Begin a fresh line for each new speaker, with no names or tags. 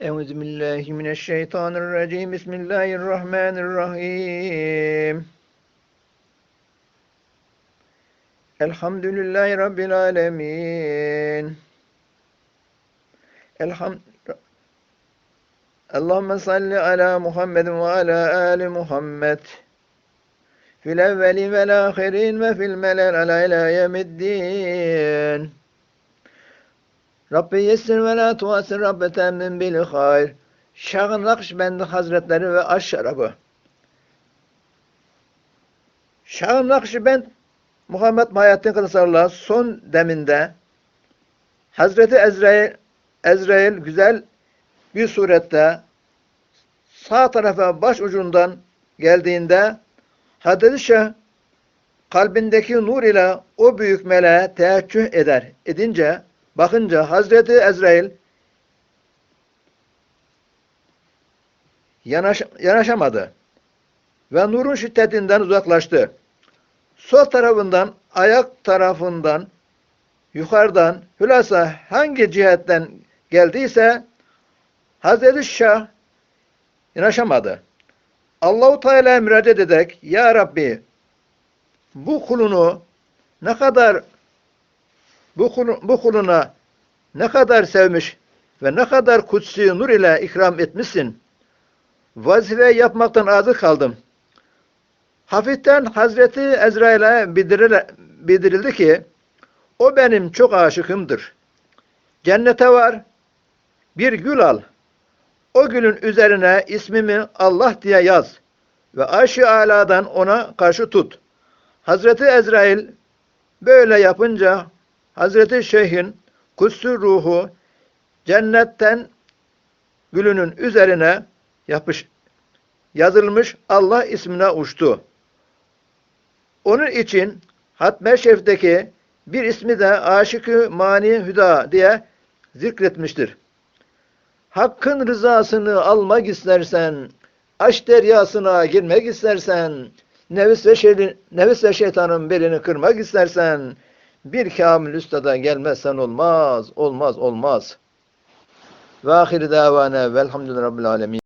أعوذ بالله من الشيطان الرجيم. بسم الله الرحمن الرحيم. الحمد لله رب العالمين. الحمد اللهم صل على محمد وعلى آل محمد. في الأول والآخرين وفي الملل على يوم الدين. Rabbi yessir ve la tuasir Rabbi temmin bil hayr. Şahın Nakşibendi Hazretleri ve Aş şarabı. Şahın Nakşibend Muhammed Mahattin Kılıçarlar son deminde Hazreti Ezrail, Ezrail güzel bir surette sağ tarafa baş ucundan geldiğinde Hazreti Şah kalbindeki nur ile o büyük meleğe teheccüh eder. Edince Bakınca Hazreti Ezrail yanaş, yanaşamadı ve nurun şiddetinden uzaklaştı. Sol tarafından, ayak tarafından, yukarıdan, hülasa hangi cihetten geldiyse Hazreti Şah yanaşamadı. Allahu Teala müracaat ederek Ya Rabbi bu kulunu ne kadar bu, kulu, bu kuluna ne kadar sevmiş ve ne kadar kutsi nur ile ikram etmişsin. Vazife yapmaktan aziz kaldım. Hafiften Hazreti Ezrail'e bildirildi ki o benim çok aşıkımdır. Cennete var, bir gül al. O gülün üzerine ismimi Allah diye yaz ve arş-ı aladan ona karşı tut. Hazreti Ezrail böyle yapınca Hazreti Şeyh'in kutsü ruhu cennetten gülünün üzerine yapış, yazılmış Allah ismine uçtu. Onun için Hatme Şerif'teki bir ismi de Aşık-ı Mani Hüda diye zikretmiştir. Hakkın rızasını almak istersen, aşk deryasına girmek istersen, nefis ve, şey, nefis ve şeytanın belini kırmak istersen, bir kamil ustada gelmezsen olmaz, olmaz, olmaz. Ve ahir davana velhamdülillahi rabbil alemin.